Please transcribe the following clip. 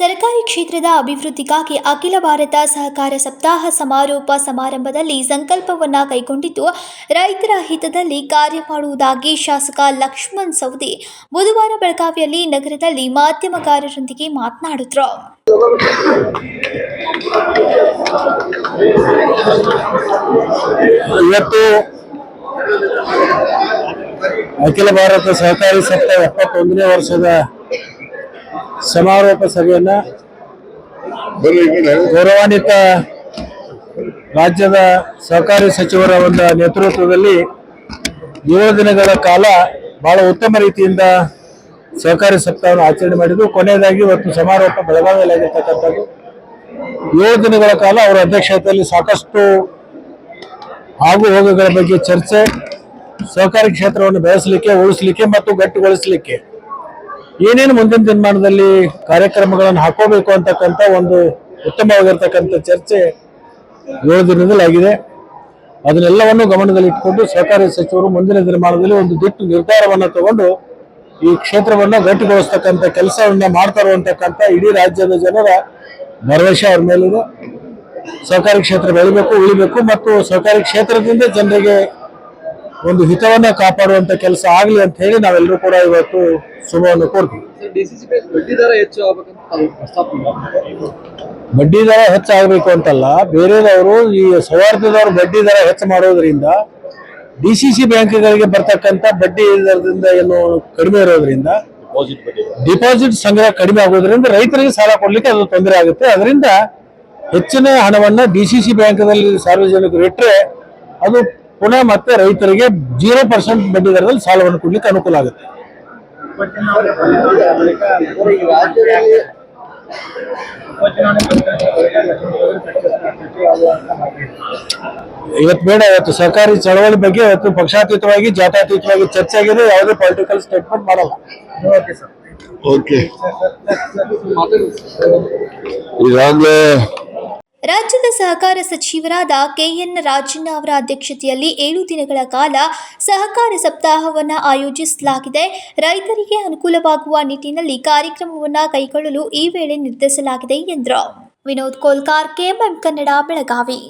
ಸಹಕಾರಿ ಕ್ಷೇತ್ರದ ಅಭಿವೃದ್ಧಿಗಾಗಿ ಅಖಿಲ ಭಾರತ ಸಹಕಾರ ಸಪ್ತಾಹ ಸಮಾರೋಪ ಸಮಾರಂಭದಲ್ಲಿ ಸಂಕಲ್ಪವನ್ನ ಕೈಗೊಂಡಿದ್ದು, ರೈತರ ಹಿತದಲ್ಲಿ ಕಾರ್ಯ ಮಾಡುವುದಾಗಿ ಶಾಸಕ ಲಕ್ಷ್ಮಣ್ ಸವದಿ ಬುಧವಾರ ಬೆಳಗಾವಿಯಲ್ಲಿ ನಗರದಲ್ಲಿ ಮಾಧ್ಯಮಗಾರರೊಂದಿಗೆ ಮಾತನಾಡಿದ್ರು. ಇವತ್ತು ಅಖಿಲ ಭಾರತ ಸಹಕಾರಿ ಸಪ್ತಾಹ ಎಪ್ಪತ್ತೊಂದನೇ ವರ್ಷದ ಸಮಾರೋಪ ಸಭೆಯನ್ನ ಗೌರವಾನ್ವಿತ ರಾಜ್ಯದ ಸಹಕಾರಿ ಸಚಿವರ ಒಂದು ನೇತೃತ್ವದಲ್ಲಿ ಏಳು ದಿನಗಳ ಕಾಲ ಬಹಳ ಉತ್ತಮ ರೀತಿಯಿಂದ ಸಹಕಾರಿ ಸಪ್ತಾಹವನ್ನು ಆಚರಣೆ ಮಾಡಿದ್ದು. ಕೊನೆಯದಾಗಿ ಇವತ್ತು ಸಮಾರೋಪ ಬೆಳಗಾವಿಯಲ್ಲಿ ಆಗಿರ್ತಕ್ಕಂಥದ್ದು ಏಳು ದಿನಗಳ ಕಾಲ ಅವರ ಅಧ್ಯಕ್ಷತೆಯಲ್ಲಿ ಸಾಕಷ್ಟು ಆಗು ಹೋಗುಗಳ ಬಗ್ಗೆ ಚರ್ಚೆ, ಸಹಕಾರಿ ಕ್ಷೇತ್ರವನ್ನು ಬೆಳೆಸಲಿಕ್ಕೆ, ಉಳಿಸಲಿಕ್ಕೆ ಮತ್ತು ಗಟ್ಟಿಗೊಳಿಸಲಿಕ್ಕೆ ಏನೇನು ಮುಂದಿನ ದಿನಮಾನದಲ್ಲಿ ಕಾರ್ಯಕ್ರಮಗಳನ್ನು ಹಾಕೋಬೇಕು ಅಂತಕ್ಕಂಥ ಒಂದು ಉತ್ತಮವಾಗಿರ್ತಕ್ಕಂಥ ಚರ್ಚೆ ಏಳು ದಿನದಲ್ಲಿ ಆಗಿದೆ. ಅದನ್ನೆಲ್ಲವನ್ನು ಗಮನದಲ್ಲಿಟ್ಟುಕೊಂಡು ಸಹಕಾರಿ ಸಚಿವರು ಮುಂದಿನ ದಿನಮಾನದಲ್ಲಿ ಒಂದು ದಿಟ್ಟು ನಿರ್ಧಾರವನ್ನು ತಗೊಂಡು ಈ ಕ್ಷೇತ್ರವನ್ನು ಗಟ್ಟಿಗೊಳಿಸ್ತಕ್ಕಂಥ ಕೆಲಸವನ್ನು ಮಾಡ್ತಾರೆ ಅಂತಕ್ಕಂಥ ಇಡೀ ರಾಜ್ಯದ ಜನರ ಭರವಸೆ ಅವ್ರ ಮೇಲಿದೆ. ಸಹಕಾರಿ ಕ್ಷೇತ್ರ ಬೆಳಿಬೇಕು, ಉಳಿಬೇಕು ಮತ್ತು ಸಹಕಾರಿ ಕ್ಷೇತ್ರದಿಂದ ಜನರಿಗೆ ಒಂದು ಹಿತವನ್ನ ಕಾಪಾಡುವಂತ ಕೆಲಸ ಆಗಲಿ ಅಂತ ಹೇಳಿ ನಾವೆಲ್ಲರೂ ಕೂಡ ಇವತ್ತು ಶುಭವನ್ನು ಕೋರ್ತೀವಿ. ಬಡ್ಡಿ ದರ ಹೆಚ್ಚಾಗಬೇಕು ಅಂತಲ್ಲ ಬೇರೆದವರು ಈ ಸೌಹಾರ್ದದವರು ಬಡ್ಡಿ ದರ ಹೆಚ್ಚು ಮಾಡೋದ್ರಿಂದ ಡಿ ಸಿ ಸಿ ಬ್ಯಾಂಕ್ಗಳಿಗೆ ಬರ್ತಕ್ಕಂಥ ಬಡ್ಡಿ ದರದಿಂದ ಏನು ಕಡಿಮೆ ಇರೋದ್ರಿಂದ ಡಿಪಾಸಿಟ್ ಸಂಗ್ರಹ ಕಡಿಮೆ ಆಗೋದ್ರಿಂದ ರೈತರಿಗೆ ಸಾಲ ಕೊಡ್ಲಿಕ್ಕೆ ಅದು ತೊಂದರೆ ಆಗುತ್ತೆ. ಅದರಿಂದ ಹೆಚ್ಚಿನ ಹಣವನ್ನ ಡಿ ಸಿ ಸಿ ಬ್ಯಾಂಕ್ನಲ್ಲಿ ಸಾರ್ವಜನಿಕರು ಇಟ್ಟರೆ ಅದು ಪುನಃ ಮತ್ತೆ ರೈತರಿಗೆ ಜೀರೋ ಪರ್ಸೆಂಟ್ ಬಡ್ಡಿ ದರದಲ್ಲಿ ಸಾಲವನ್ನು ಕೊಡ್ಲಿಕ್ಕೆ ಅನುಕೂಲ ಆಗುತ್ತೆ. ಇವತ್ತು ಬೇಡ, ಇವತ್ತು ಸರ್ಕಾರಿ ಚಳವಳಿ ಬಗ್ಗೆ ಇವತ್ತು ಪಕ್ಷಾತೀತವಾಗಿ ಜಾತಾತೀತವಾಗಿ ಚರ್ಚೆ ಆಗಿದೆ, ಯಾವುದೇ ಪೊಲಿಟಿಕಲ್ ಸ್ಟೇಟ್ಮೆಂಟ್ ಮಾಡಲ್ಲ. ಓಕೆ ಈಗಾಗಲೇ ರಾಜ್ಯದ ಸಹಕಾರ ಸಚಿವರಾದ ಕೆಎನ್ ರಾಜಣ್ಣ ಅವರ ಅಧ್ಯಕ್ಷತೆಯಲ್ಲಿ ಏಳು ದಿನಗಳ ಕಾಲ ಸಹಕಾರ ಸಪ್ತಾಹವನ್ನು ಆಯೋಜಿಸಲಾಗಿದೆ. ರೈತರಿಗೆ ಅನುಕೂಲವಾಗುವ ನಿಟ್ಟಿನಲ್ಲಿ ಕಾರ್ಯಕ್ರಮವನ್ನು ಕೈಗೊಳ್ಳಲು ಈ ವೇಳೆ ನಿರ್ಧರಿಸಲಾಗಿದೆ ಎಂದರು. ವಿನೋದ್ ಕೋಲ್ಕಾರ್ ಕೆಎಂಎಂ ಕನ್ನಡ, ಬೆಳಗಾವಿ.